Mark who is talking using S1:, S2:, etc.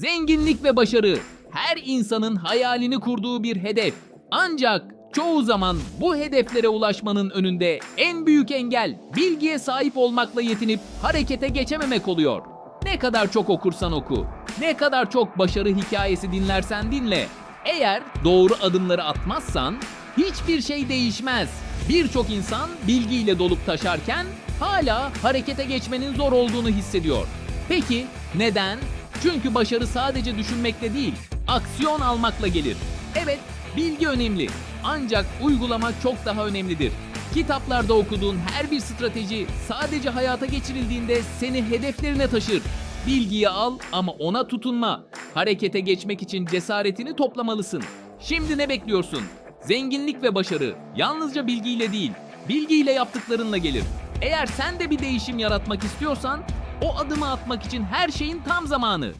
S1: Zenginlik ve başarı her insanın hayalini kurduğu bir hedef. Ancak çoğu zaman bu hedeflere ulaşmanın önünde en büyük engel bilgiye sahip olmakla yetinip harekete geçememek oluyor. Ne kadar çok okursan oku, ne kadar çok başarı hikayesi dinlersen dinle. Eğer doğru adımları atmazsan hiçbir şey değişmez. Birçok insan bilgiyle dolup taşarken hala harekete geçmenin zor olduğunu hissediyor. Peki neden? Çünkü başarı sadece düşünmekle değil, aksiyon almakla gelir. Evet, bilgi önemli. Ancak uygulama çok daha önemlidir. Kitaplarda okuduğun her bir strateji sadece hayata geçirildiğinde seni hedeflerine taşır. Bilgiyi al ama ona tutunma. Harekete geçmek için cesaretini toplamalısın. Şimdi ne bekliyorsun? Zenginlik ve başarı yalnızca bilgiyle değil, bilgiyle yaptıklarınla gelir. Eğer sen de bir değişim yaratmak istiyorsan, o adımı atmak için her şeyin tam zamanı.